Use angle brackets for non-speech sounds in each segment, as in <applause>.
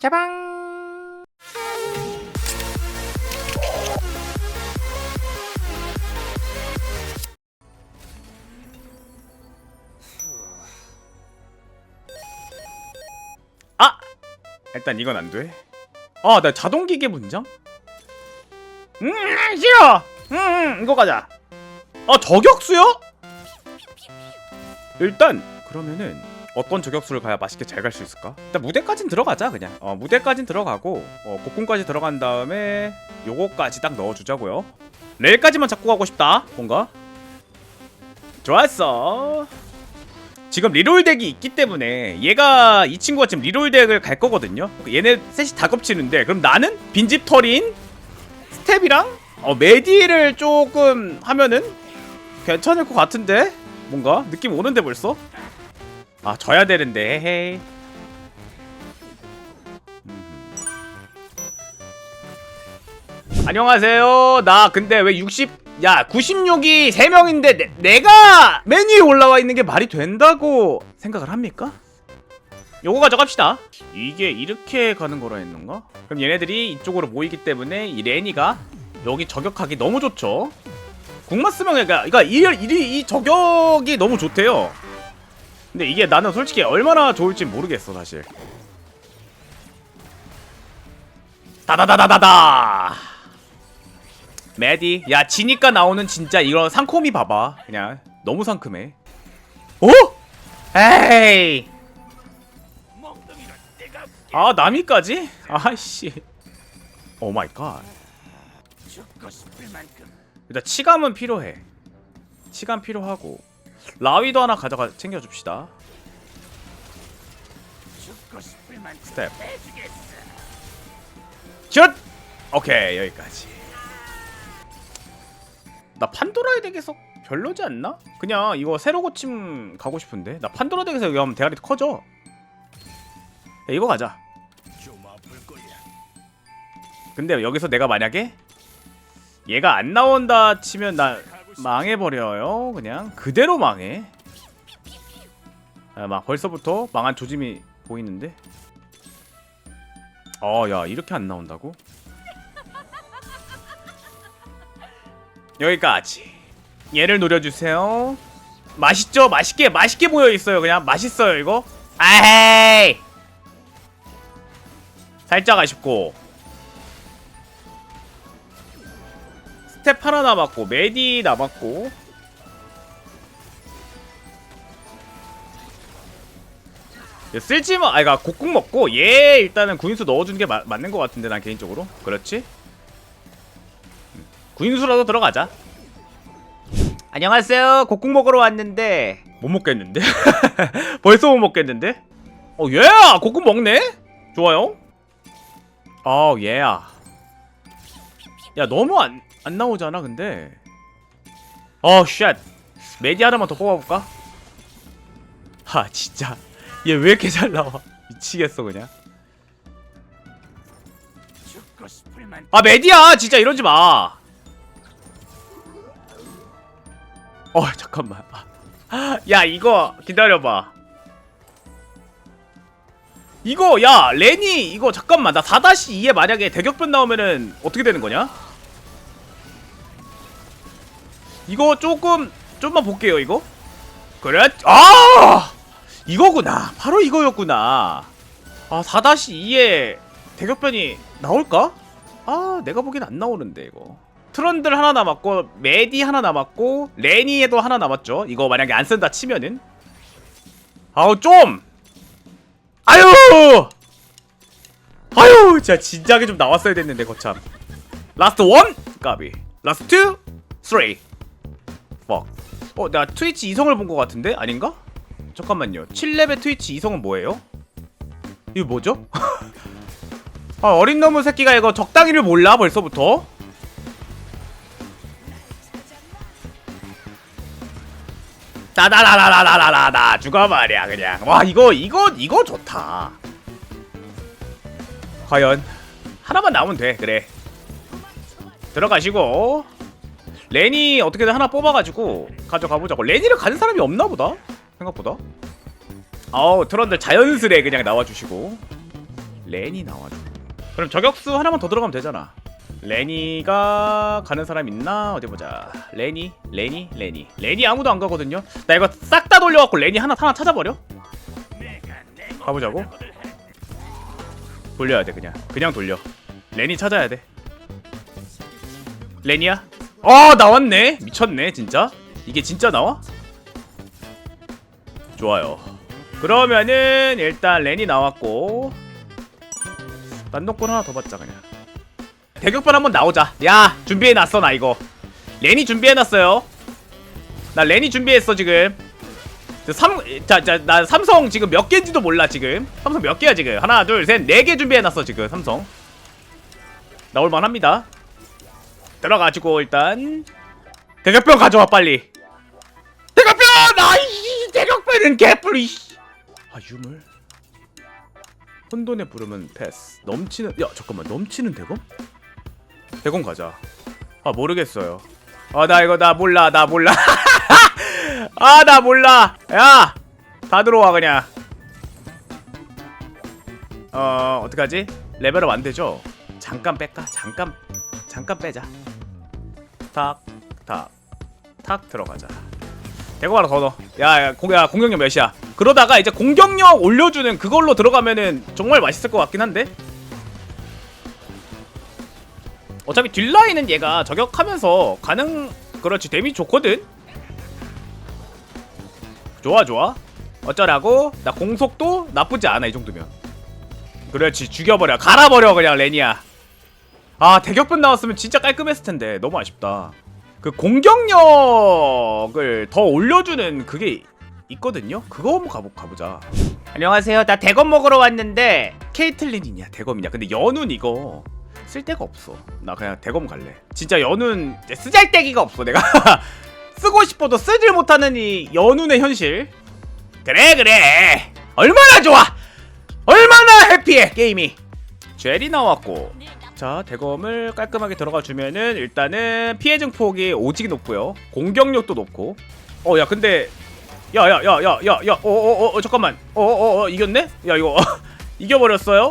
짜방 아! 일단 이건 안 돼. 아, 나 자동 기계 분장? 음, 싫어. 음, 음, 이거 가자. 아, 저격수요? 일단 그러면은 어떤 저격수를 가야 맛있게 잘 갈 수 있을까? 일단 무대까진 들어가자 그냥. 어, 무대까진 들어가고 어, 곡궁까지 들어간 다음에 요거까지 딱 넣어주자고요. 레일까지만 잡고 가고 싶다. 뭔가. 좋았어. 지금 리롤 덱이 있기 때문에 얘가 이 친구가 지금 리롤 덱을 갈 거거든요. 얘네 셋이 다 겹치는데 그럼 나는 빈집 털인 스텝이랑 어, 메디를 조금 하면은 괜찮을 것 같은데 뭔가 느낌 오는데 벌써 아 져야 되는데. 헤이 안녕하세요. 나 근데 왜 60... 야 96이 3명인데 내, 내가 맨 위에 올라와 있는 게 말이 된다고 생각을 합니까? 요거 가져갑시다. 이게 이렇게 가는 거라 했는가? 그럼 얘네들이 이쪽으로 모이기 때문에 이 레니가 여기 저격하기 너무 좋죠. 국마 쓰면 그러니까 이, 이, 이 저격이 너무 좋대요 근데 이게 나는 솔직히 얼마나 좋을지 모르겠어 사실. 다다다다다다! 메디 야 지니까 나오는 진짜 이런 상콤이 봐봐. 그냥 너무 상큼해. 어? 에이! 아 나미까지? 아씨. 오 마이 갓 일단 치감은 필요해. 치감 필요하고 라위도 하나 가져가 챙겨줍시다. 스텝. 슛! 오케이 여기까지. 나 판도라의 덱에서 별로지 않나? 그냥 이거 새로 고침 가고 싶은데? 나 판도라 덱에서 여기 하면 대가리 커져. 야, 이거 가자. 근데 여기서 내가 만약에 얘가 안 나온다 치면 나 망해버려요. 그냥 그대로 망해. 아, 막 벌써부터 망한 조짐이 보이는데? 어야 이렇게 안 나온다고? 여기까지. 얘를 노려주세요. 맛있죠? 맛있게 맛있게 보여있어요. 그냥 맛있어요 이거. 아헤이! 살짝 아쉽고 스텝 하나 남았고 메디 남았고. 얘 쓸지마 아이가 곡궁 먹고 얘 일단은 구인수 넣어주는 게 마, 맞는 것 같은데 난 개인적으로. 그렇지? 음, 구인수라도 들어가자. 안녕하세요. 곡궁 먹으러 왔는데. 못 먹겠는데? <laughs> 벌써 못 먹겠는데? 어 얘야 곡궁 먹네? 좋아요. 어 얘야 야 너무 안, 안 나오잖아 근데 어 쉣 메디 하나만 더 뽑아볼까? 하 진짜 얘 왜 이렇게 잘 나와 <laughs> 미치겠어 그냥 아 메디야 진짜 이러지 마. 어 잠깐만. 아, <laughs> 야 이거 기다려봐. 이거 야 레니 이거 잠깐만 나 4-2에 만약에 대격변 나오면은 어떻게 되는 거냐? 이거 조금 좀만 볼게요 이거. 그래? 아 이거구나. 바로 이거였구나. 아 4-2에 대격변이 나올까? 아 내가 보기엔 안 나오는데 이거 트런들 하나 남았고 메디 하나 남았고 레니에도 하나 남았죠 이거 만약에 안 쓴다 치면은 아우 좀 아유 아유 진짜 진작에 좀 나왔어야 됐는데 거참 라스트 원 까비 라스트 투 쓰리 퍽어나 트위치 이성을 본 것 같은데? 아닌가? 잠깐만요. 7레벨 트위치 이성은 뭐예요? 이거 뭐죠? <laughs> 아, 어린 놈의 새끼가 이거 적당히를 몰라 벌써부터? 따다라라라라라라 죽어버려 그냥. 와 이거 이거 이거 좋다. 과연 하나만 나오면 돼 그래. 들어가시고 레니 어떻게든 하나 뽑아가지고 가져가보자고. 레니를 가진 사람이 없나보다? 생각보다. 아우 트런들 자연스레 그냥 나와주시고. 레니 나와줘. 그럼 저격수 하나만 더 들어가면 되잖아. 레니가 가는 사람 있나? 어디 보자. 레니 레니 레니. 레니 아무도 안 가거든요. 나 이거 싹 다 돌려갖고 레니 하나 하나 찾아버려. 가보자고. 돌려야 돼 그냥. 그냥 돌려. 레니 찾아야 돼. 레니야 어 나왔네. 미쳤네 진짜. 이게 진짜 나와? 좋아요. 그러면은 일단 레니 나왔고 난동권 하나 더 받자 그냥. 대격변 한번 나오자. 야 준비해놨어 나 이거. 레니 준비해놨어요. 나 레니 준비했어 지금. 삼, 자, 자, 나 삼성 지금 몇 개인지도 몰라 지금. 삼성 몇 개야 지금? 하나 둘 셋 네 개 준비해놨어 지금 삼성. 나올만 합니다 들어가지고 일단 대격변 가져와 빨리. 대격변! 아이 대격변은 개뿔이 아 유물. 혼돈의 부름은 패스. 넘치는 야 잠깐만 넘치는 대검? 대검 가자. 아 모르겠어요. 아 나 이거 나 몰라 나 몰라. <laughs> 아 나 몰라. 야 다 들어와 그냥. 어 어떡하지? 레벨업 안 되죠? 잠깐 뺄까? 잠깐 잠깐 빼자 탁 탁 탁 들어가자. 대검 하나 더 넣어 야, 야, 공, 야 공격력 몇이야? 그러다가 이제 공격력 올려주는 그걸로 들어가면은 정말 맛있을 것 같긴 한데? 어차피 뒷라인은 얘가 저격하면서 가능 그렇지 데미 좋거든? 좋아 좋아. 어쩌라고? 나 공속도 나쁘지 않아 이 정도면. 그렇지 죽여버려. 갈아버려 그냥 레니야 아 대격변 나왔으면 진짜 깔끔했을 텐데. 너무 아쉽다. 그 공격력을 더 올려주는 그게 있거든요? 그거 한번 가보, 가보자. 안녕하세요. 나 대검 먹으러 왔는데. 케이틀린이냐 대검이냐? 근데 연운 이거 쓸 데가 없어. 나 그냥 대검 갈래. 진짜 연운 쓰잘데기가 없어 내가. <laughs> 쓰고 싶어도 쓰질 못하는 이 연운의 현실. 그래 그래. 얼마나 좋아! 얼마나 해피해 게임이. 젤이 나왔고 자 대검을 깔끔하게 들어가 주면은 일단은 피해 증폭이 오지게 높고요. 공격력도 높고. 어 야 근데 야야야야야야 어어어 어, 잠깐만. 어어어 어, 이겼네? 야 이거 <laughs> 이겨버렸어요?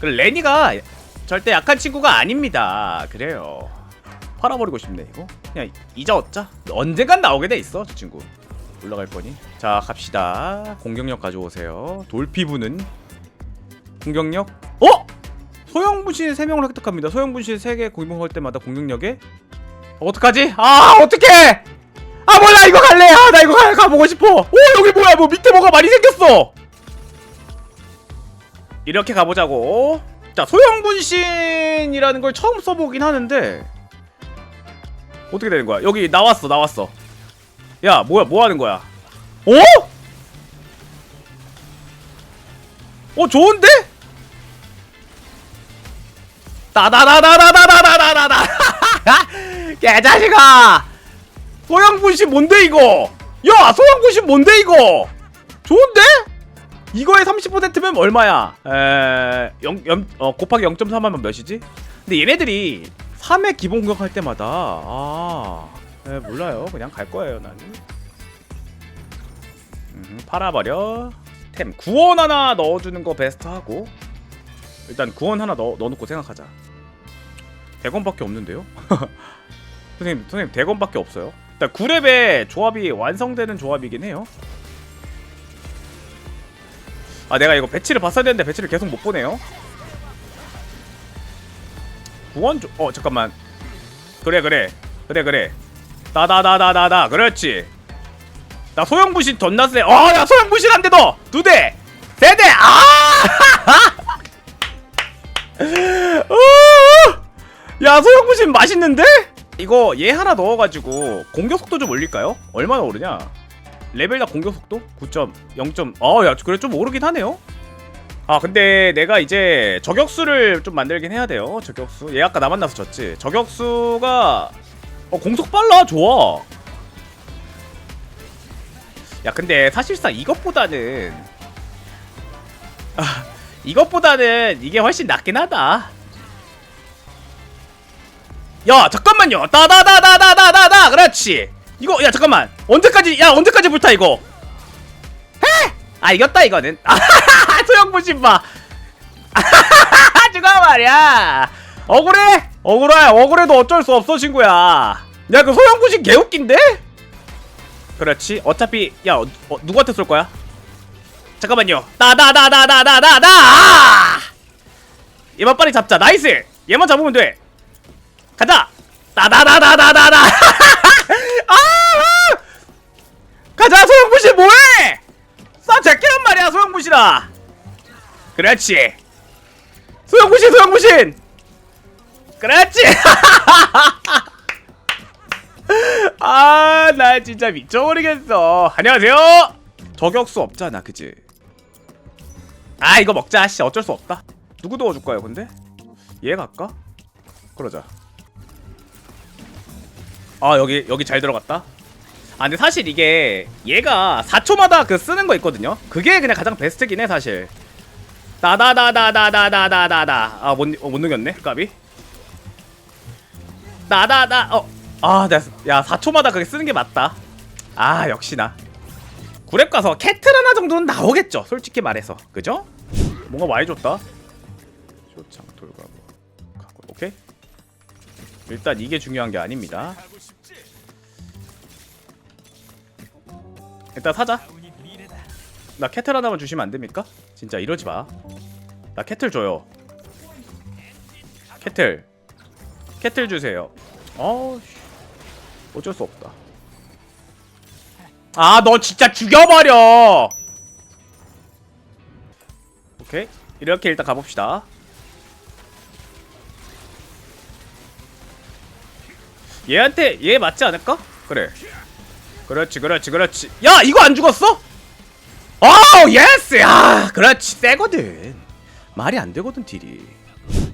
그래 레니가 절대 약한 친구가 아닙니다. 그래요. 팔아버리고 싶네 이거. 그냥 잊어얻자? 언젠간 나오게 돼 있어 저 친구. 올라갈 거니. 자 갑시다. 공격력 가져오세요. 돌피부는? 공격력? 어? 소형분신 3명을 획득합니다. 소형분신 3개 공격할 때마다 공격력에 어, 어떡하지? 아 어떡해! 아 몰라 이거 갈래! 아 나 이거 가, 가보고 싶어! 오 여기 뭐야? 뭐 밑에 뭐가 많이 생겼어! 이렇게 가보자고. 자 소형분신이라는 걸 처음 써보긴 하는데 어떻게 되는 거야? 여기 나왔어 나왔어. 야 뭐야 뭐 하는 거야? 어? 어 좋은데? 따다다다다다다다다다 개자식아 소형분신 뭔데 이거 야 소형분신 뭔데 이거 좋은데? 이거에 30%면 얼마야? 에... 0, 0, 어, 곱하기 0.3 하면 몇이지? 근데 얘네들이 3회 기본 공격 할 때마다 아... 에, 몰라요 그냥 갈 거예요 나는 음, 팔아버려 템 구원 하나 넣어주는 거 베스트 하고 일단 구원 하나 넣어, 넣어놓고 생각하자 대검밖에 없는데요? <laughs> 선생님 선생님 대검밖에 없어요 일단 9렙에 조합이 완성되는 조합이긴 해요 아 내가 이거 배치를 봤어야 되는데 배치를 계속 못 보네요 구원 조... 어 잠깐만 그래 그래 그래 그래 나나나나나나 그렇지 나 소형부신 존나 세. 어나 소형부신 한대 더. 두 대. 세 대. 아! <laughs> 어! 야 소형부신 맛있는데? 이거 얘 하나 넣어가지고 공격 속도 좀 올릴까요? 얼마나 오르냐? 레벨당 공격 속도 9.0. 어야 그래 좀 오르긴 하네요. 아 근데 내가 이제 저격수를 좀 만들긴 해야 돼요. 저격수. 얘 아까 나 만나서 졌지. 저격수가 어 공속 빨라 좋아. 야 근데 사실상 이것보다는 아, 이것보다는 이게 훨씬 낫긴 하다. 야 잠깐만요 따다다다다다다다 그렇지 이거 야 잠깐만 언제까지 야 언제까지 불타 이거 헤! 아 이겼다 이거는 소형 보신 봐 죽어 말이야 억울해 억울해 억울해도 어쩔 수 없어 친구야 야 그 소형 보신 개웃긴데 그렇지 어차피 야 어, 어, 누구한테 쏠 거야 잠깐만요 따다다다다다다다 아! 얘만 빨리 잡자 나이스 얘만 잡으면 돼 가자! 나나나나나나나 <laughs> 아 가자 소형구식 뭐해? 쏴 제끼란 말이야 소형구시라. 그렇지. 소형구신 소형구신! 그렇지! <laughs> 아 나 진짜 미쳐버리겠어. 안녕하세요. 저격수 없잖아 그지? 아 이거 먹자 씨. 어쩔 수 없다. 누구 도와줄까요 근데? 얘 갈까? 그러자 아 여기 여기 잘 들어갔다? 아 근데 사실 이게 얘가 4초마다 그 쓰는 거 있거든요? 그게 그냥 가장 베스트긴 해 사실. 나다다다다다다다다다. 아못 어, 못 넘겼네 까비. 나다다 어아 내가 야 4초마다 그게 쓰는 게 맞다. 아 역시나. 구랩 가서 캐틀 하나 정도는 나오겠죠 솔직히 말해서. 그죠? 뭔가 많이 줬다. 쇼창 돌가고 가고. 오케이. 일단 이게 중요한 게 아닙니다 일단 사자 나 캐틀 하나만 주시면 안 됩니까? 진짜 이러지 마. 나 캐틀 줘요. 캐틀. 캐틀 주세요. 어우, 씨. 어쩔 수 없다. 아, 너 진짜 죽여버려! 오케이. 이렇게 일단 가봅시다. 얘한테, 얘 맞지 않을까? 그래. 그렇지, 그렇지, 그렇지. 야, 이거 안 죽었어? 오 예스 야 그렇지 세거든. 말이 안 되거든 딜이.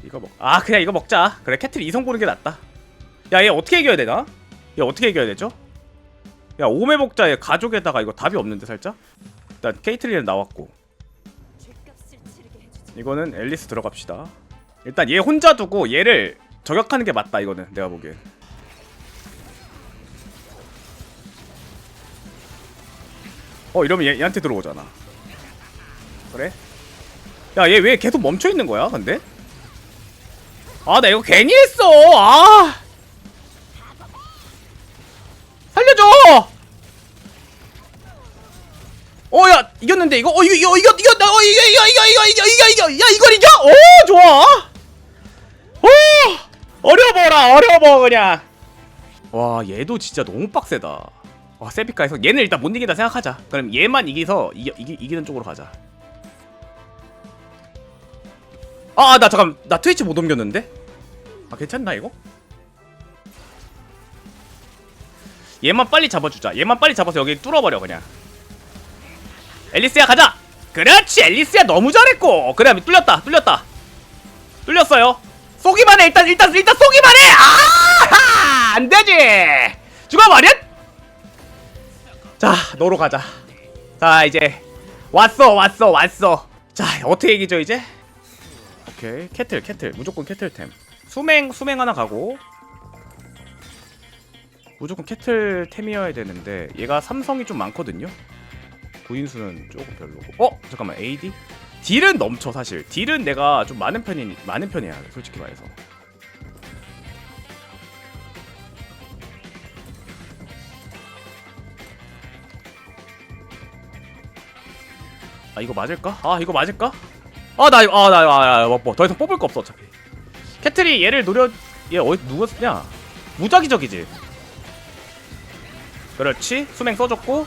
이거 먹아 그냥 이거 먹자. 그래 캐틀 이성 보는 게 낫다. 야 얘 어떻게 이겨야 되나? 얘 어떻게 이겨야 되죠? 야 오메 먹자. 얘 가족에다가 이거 답이 없는데 살짝? 일단 케이틀리는 나왔고. 이거는 앨리스 들어갑시다. 일단 얘 혼자 두고 얘를 저격하는 게 맞다 이거는 내가 보기엔 어 이러면 얘, 얘한테 들어오잖아 그래? 야 얘 왜 계속 멈춰있는 거야 근데? 아 나 이거 괜히 했어 아 살려줘 어 야 이겼는데 이거 어 이거 이거 이거 이거 어 이거 이거 이거 이거 이거 이거 이거 야 이걸 이겨 오 좋아 오 어려워라 어려워 그냥 와 얘도 진짜 너무 빡세다 와 세피카에서 얘는 일단 못 이긴다 생각하자. 그럼 얘만 이기서 이기, 이기, 이기 는 쪽으로 가자. 아 나 잠깐 나 트위치 못 옮겼는데? 아 괜찮나 이거? 얘만 빨리 잡아주자. 얘만 빨리 잡아서 여기 뚫어버려 그냥. 앨리스야 가자! 그렇지! 앨리스야 너무 잘했고! 그래 뚫렸다 뚫렸다. 뚫렸어요. 쏘기만 해 일단 일단 일단 쏘기만 해! 아! 안 되지! 죽어버렸 자 너로 가자. 자 이제 왔어 왔어 왔어. 자 어떻게 이기죠 이제? 오케이. 캐틀 캐틀. 무조건 캐틀템. 수맹 수맹 하나 가고. 무조건 캐틀템이어야 되는데 얘가 삼성이 좀 많거든요. 구인수는 조금 별로고. 어? 잠깐만 AD 딜은 넘쳐 사실. 딜은 내가 좀 많은 편이 많은 편이야 솔직히 말해서 아 이거 맞을까? 아 이거 맞을까? 아나아나아나뭐더 이상 뽑을 거 없어 어차피. 캐틀이 얘를 노려 얘 어디 누가 쓰냐? 무작위적이지. 그렇지. 수맹 써줬고.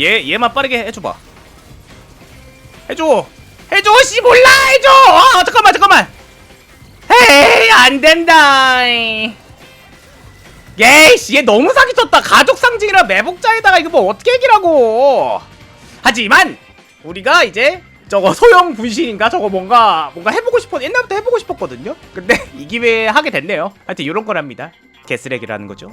얘 얘만 빠르게 해줘봐. 해줘! 해줘 씨 몰라! 해줘! 아 잠깐만 잠깐만! 헤이 안 된다! 예이씨 얘 너무 사기쳤다. 가족 상징이라 매복자에다가 이거 뭐 어떻게 얘기라고! 하지만 우리가 이제 저거 <laughs> 소형 분신인가? 저거 뭔가 뭔가 해보고 싶어 옛날부터 해보고 싶었거든요? 근데 <laughs> 이 기회에 하게 됐네요. 하여튼 이런 거랍니다. 개쓰레기라는 거죠